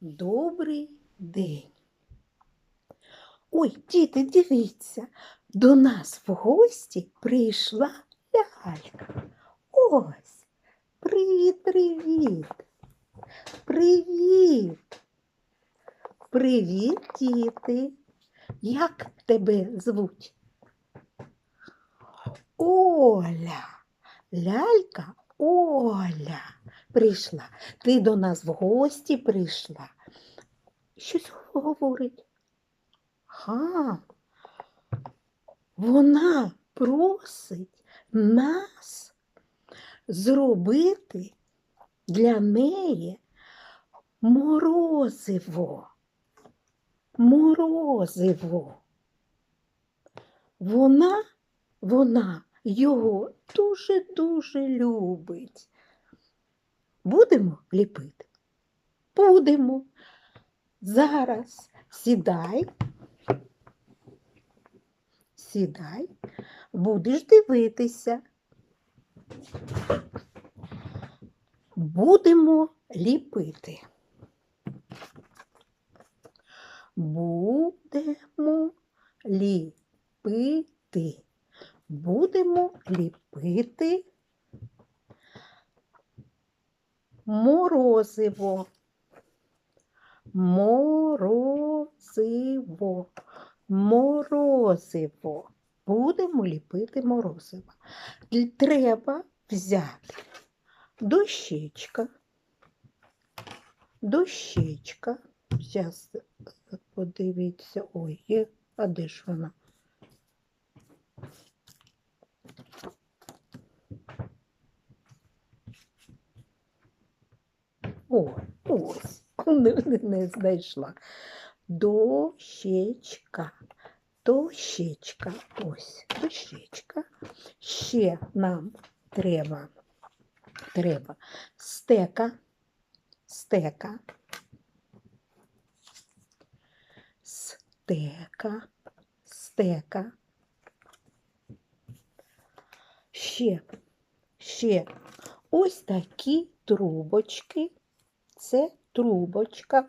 Добрий день. Ой, діти, дивіться, до нас в гості прийшла лялька. Ось. Привіт, привіт. Привіт. Привіт, діти. Як тебе звуть? Оля. Лялька Оля прийшла. Ти до нас в гості прийшла. Щось говорить. Га. Вона просить нас зробити для неї морозиво. Морозиво. Вона, вона його дуже-дуже любить. Будемо ліпити? Будемо. Зараз сідай. Сідай, будеш дивитися. Будемо ліпити. Будемо ліпити. Будемо ліпити морозиво. Морозиво. Морозиво. Будемо ліпити морозиво. Треба взяти дощечка. Дощечка. Зараз подивіться. Ой, є. а де ж вона? О, ось, не, знайшла. Дощечка. Дощечка. Ось, дощечка. Ще нам треба, треба стека, стека, стека, стека. Ще, ще ось такі трубочки. Це трубочка.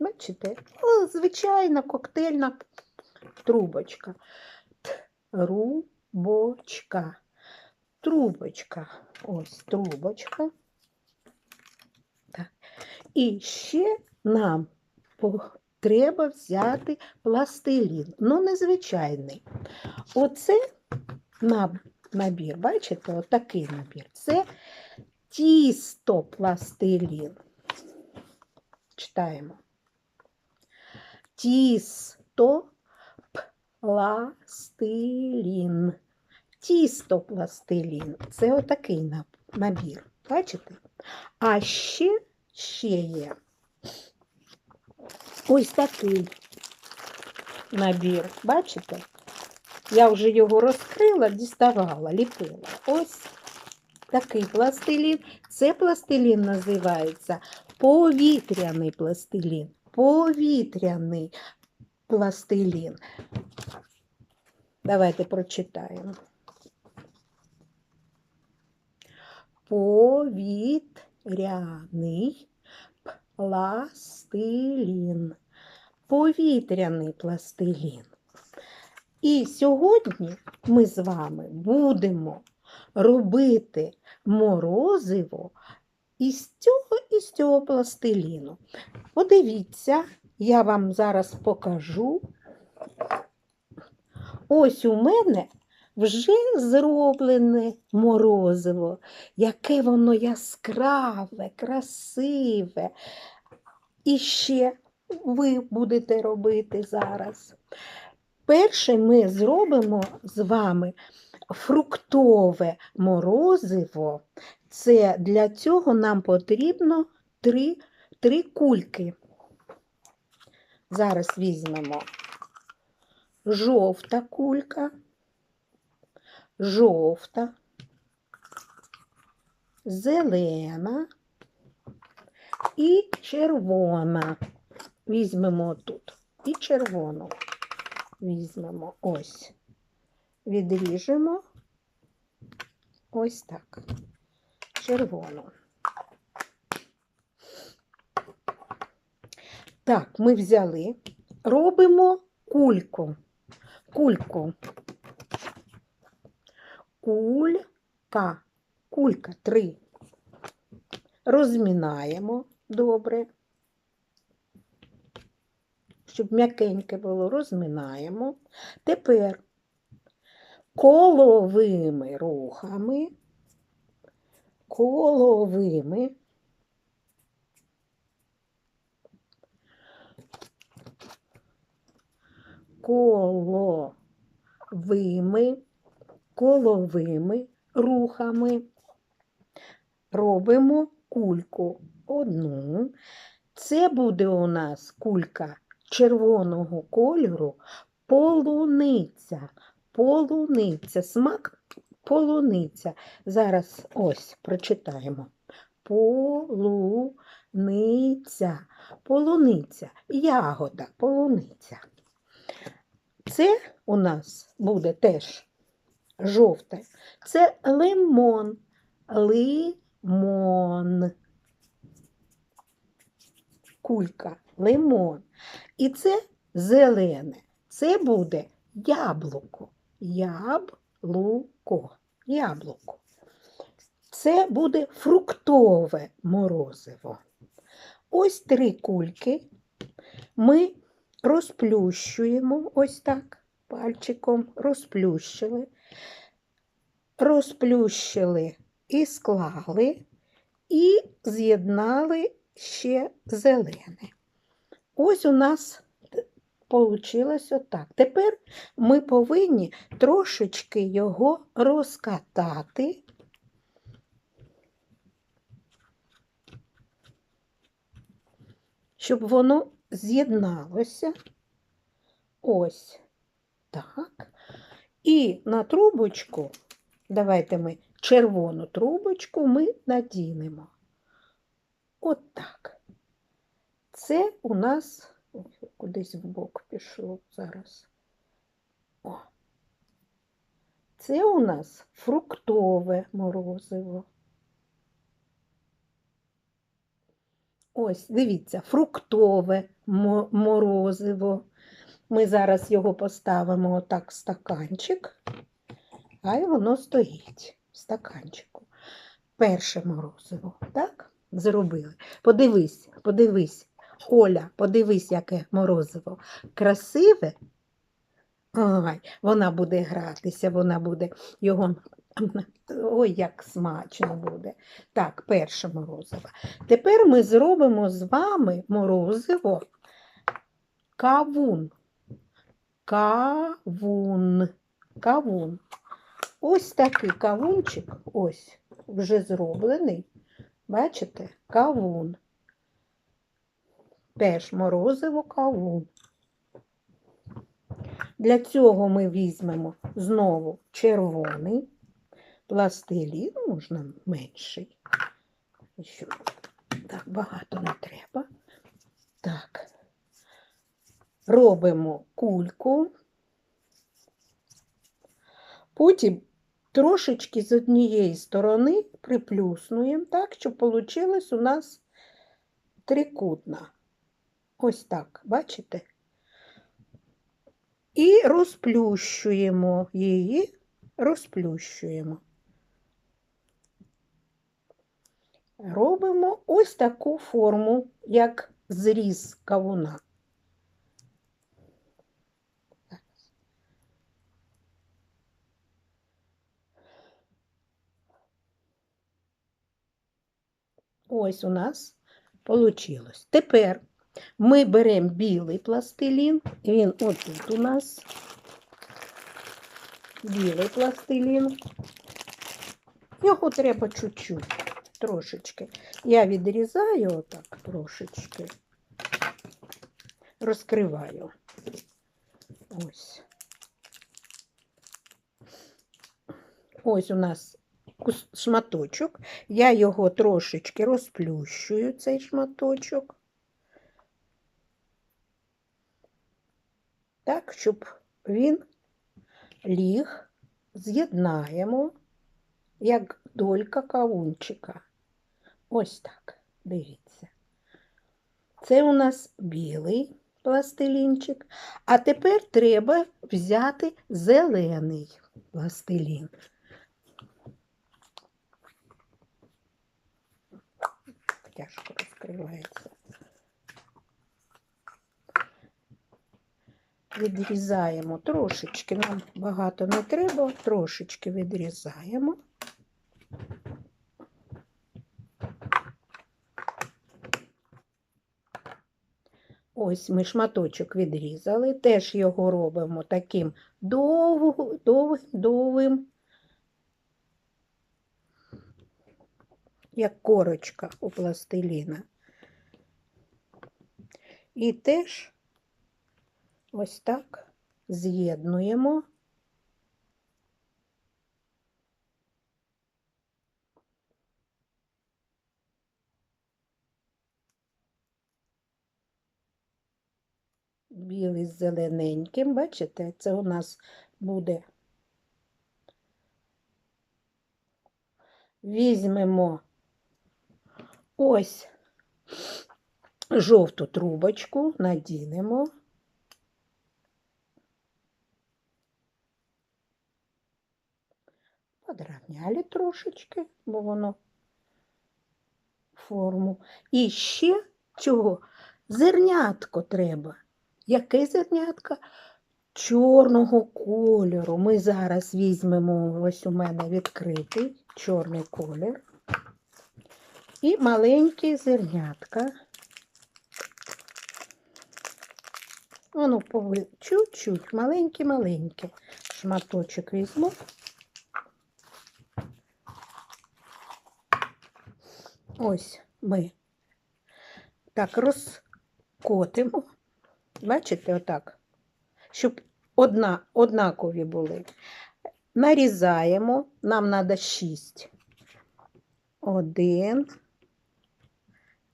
Бачите? О, звичайна коктейльна трубочка. Трубочка. Трубочка. Ось трубочка. Так. І ще нам треба взяти пластилін. Ну, незвичайний. Оце наб- набір, бачите, отакий набір. Це тісто пластилін. Читаємо. Тісто пластилін. Тісто пластилін. Це отакий набір. Бачите? А ще, ще є ось такий набір. Бачите? Я вже його розкрила, діставала, ліпила. Ось такий пластилін. Це пластилін називається повітряний пластилін. Повітряний пластилін. Давайте прочитаємо. Повітряний пластилін. Повітряний пластилін. І сьогодні ми з вами будемо робити морозиво із цього і з цього пластиліну. Подивіться, я вам зараз покажу. Ось у мене вже зроблене морозиво, яке воно яскраве, красиве. І ще ви будете робити зараз. Перше ми зробимо з вами фруктове морозиво. Це для цього нам потрібно три, три кульки. Зараз візьмемо жовта кулька, жовта, зелена і червона. Візьмемо тут і червону. Візьмемо ось, відріжемо ось так, червону. Так, ми взяли, робимо кульку. Кульку. Кулька. Кулька три. Розмінаємо добре. Щоб м'якеньке було, розминаємо. Тепер коловими рухами, коловими коловими, коловими рухами робимо кульку одну. Це буде у нас кулька червоного кольору полуниця. Полуниця, смак полуниця. Зараз ось прочитаємо. Полуниця, полуниця, ягода, полуниця. Це у нас буде теж жовте. Це лимон, лимон. Кулька, лимон. І це зелене. Це буде яблуко. Яблуко. Яблуко. Це буде фруктове морозиво. Ось три кульки ми розплющуємо ось так пальчиком, розплющили, розплющили і склали, і з'єднали ще зелене. Ось у нас вийшло отак. Тепер ми повинні трошечки його розкатати. Щоб воно з'єдналося ось так. І на трубочку, давайте ми червону трубочку ми надінемо. От так. Це у нас кудись в бок пішло зараз. О. Це у нас фруктове морозиво. Ось, дивіться, фруктове морозиво. Ми зараз його поставимо отак в стаканчик, а й воно стоїть в стаканчику. Перше морозиво, так? Зробили. Подивись, подивись, Оля, подивись, яке морозиво. Красиве. Ой, вона буде гратися, вона буде його. Ой, як смачно буде. Так, перше морозиво. Тепер ми зробимо з вами морозиво кавун. Кавун. Кавун. Ось такий кавунчик, ось, вже зроблений. Бачите? Кавун. Теж морозиво кавун. Для цього ми візьмемо знову червоний пластилін, можна менший. Що так багато не треба. Так. Робимо кульку. Потім трошечки з однієї сторони приплюснуємо так, щоб вийшло у нас трикутна. Ось так, бачите? І розплющуємо її, розплющуємо. Робимо ось таку форму, як зріз кавуна. Ось у нас вийшло. Тепер ми беремо білий пластилін, він отут у нас. Білий пластилін. Його треба чуть-чуть, трошечки. Я відрізаю отак трошечки, розкриваю. Ось. Ось у нас шматочок. Я його трошечки розплющую, цей шматочок. Так, щоб він ліг, з'єднаємо, як долька кавунчика. Ось так, дивіться. Це у нас білий пластилінчик. А тепер треба взяти зелений пластилін. Тяжко розкривається. Відрізаємо трошечки, нам багато не треба, трошечки відрізаємо. Ось ми шматочок відрізали, теж його робимо таким довгим, довгим, як корочка у пластиліна. І теж ось так з'єднуємо. білий з зелененьким. Бачите, це у нас буде. Візьмемо ось жовту трубочку, надінемо. Подравняли трошечки, бо воно форму. І ще чого? Зернятко треба. Яке зернятко? Чорного кольору. Ми зараз візьмемо, ось у мене відкритий чорний колір. І маленькі зернятка. Воно чуть-чуть, маленькі-маленькі. Шматочок візьму. Ось ми так розкотимо. Бачите, отак, щоб одна, однакові були. Нарізаємо, нам треба 6. Один,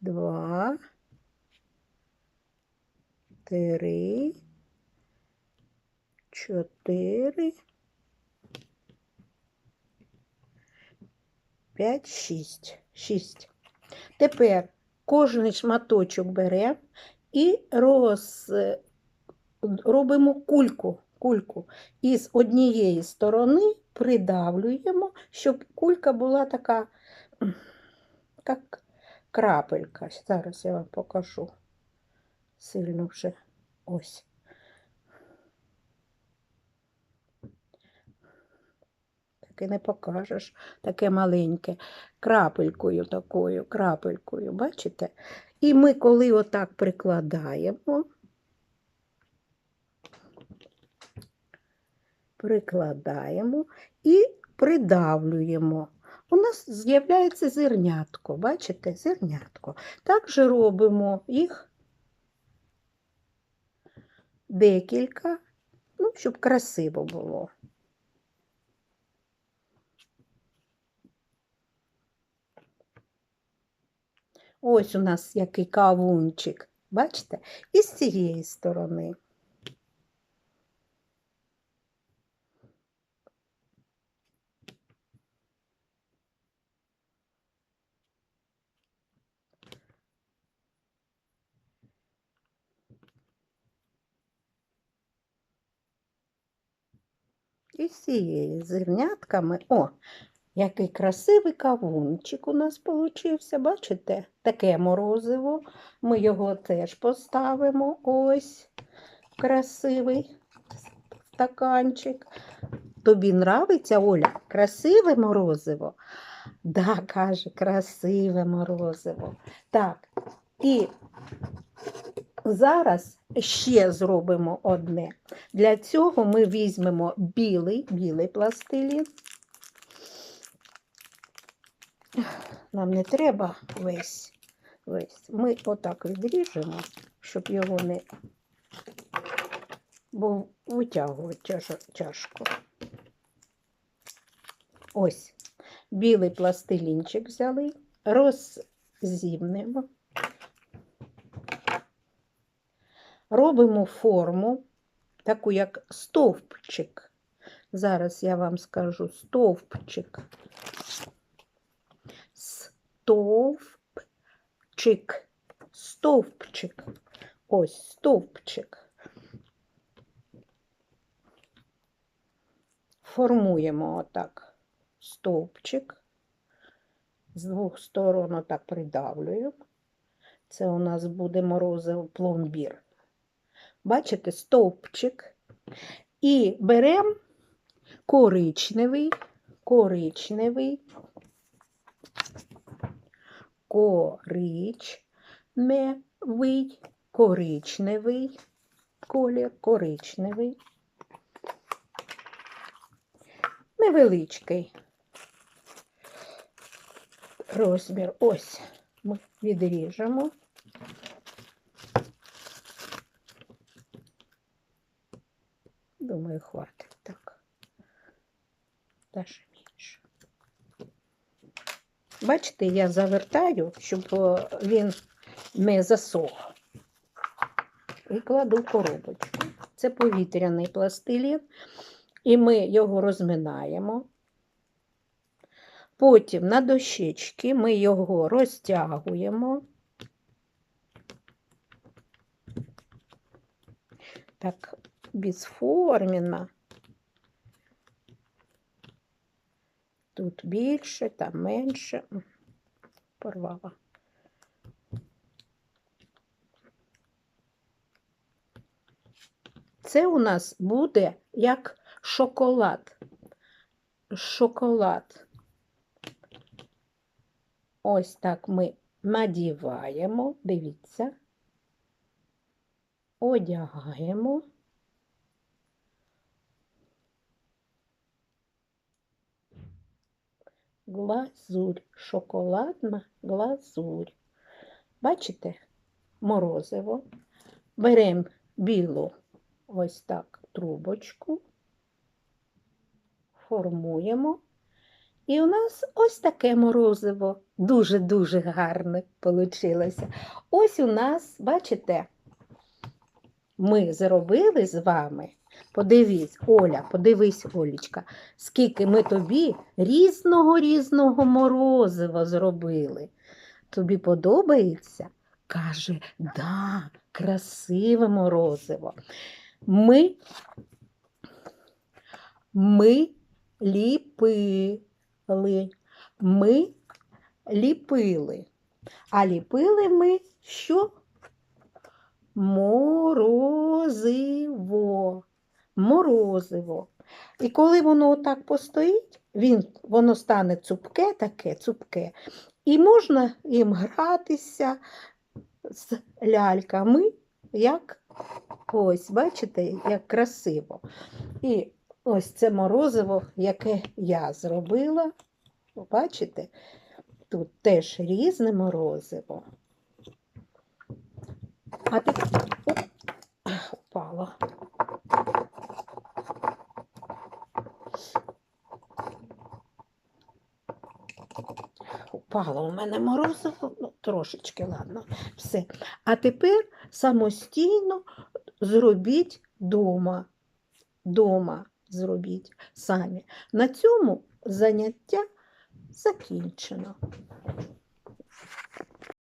два, три, чотири, п'ять, шість. Шість. Тепер кожен шматочок беремо і роз... робимо кульку. кульку. І з однієї сторони придавлюємо, щоб кулька була така, як крапелька. Зараз я вам покажу. Сильно вже ось. Таке не покажеш, таке маленьке, крапелькою такою, крапелькою, бачите? І ми, коли отак прикладаємо, прикладаємо і придавлюємо. У нас з'являється зернятко, бачите, зернятко. Так же робимо їх декілька, ну, щоб красиво було. Ось у нас який кавунчик. Бачите? І з цієї сторони. І з цієї зернятками. О, який красивий кавунчик у нас получився, бачите? Таке морозиво. Ми його теж поставимо. Ось красивий стаканчик. Тобі нравиться, Оля? Красиве морозиво? Да, каже, красиве морозиво. Так, і зараз ще зробимо одне. Для цього ми візьмемо білий, білий пластилін. Нам не треба весь. весь. Ми отак відріжемо, щоб його не бо витягувати тяж- тяжко. Ось, білий пластилінчик взяли, роззімнемо, робимо форму, таку як стовпчик. Зараз я вам скажу стовпчик. Стовпчик. стовпчик. Ось стовпчик. Формуємо отак стовпчик. З двох сторон отак придавлюємо. Це у нас буде морозиво пломбір. Бачите, стовпчик. І беремо коричневий, коричневий, коричневий, коричневий колір, коричневий, невеличкий розмір. Ось ми відріжемо. Думаю, хватить так. Менше. Бачите, я завертаю, щоб він не засох. І кладу в коробочку. Це повітряний пластилін. І ми його розминаємо. Потім на дощечки ми його розтягуємо. Так, безформенно. Тут більше, там менше. Порвала. Це у нас буде як шоколад. Шоколад. Ось так ми надіваємо, дивіться, одягаємо. Глазурь, шоколадна глазурь. Бачите, морозиво. Беремо білу ось так трубочку, формуємо. І у нас ось таке морозиво. Дуже-дуже гарне вийшло. Ось у нас, бачите, ми зробили з вами. Подивись, Оля, подивись, Олічка, скільки ми тобі різного різного морозива зробили. Тобі подобається? Каже, да, красиве морозиво. Ми, ми ліпили. Ми ліпили. А ліпили ми що? Морозиво. Морозиво. І коли воно отак постоїть, він, воно стане цупке, таке цупке, і можна їм гратися з ляльками, як ось, бачите, як красиво. І ось це морозиво, яке я зробила. Бачите, тут теж різне морозиво. А ти Оп. Упало у мене морозиво, ну, трошечки, ладно, все. А тепер самостійно зробіть дома. Дома зробіть самі. На цьому заняття закінчено.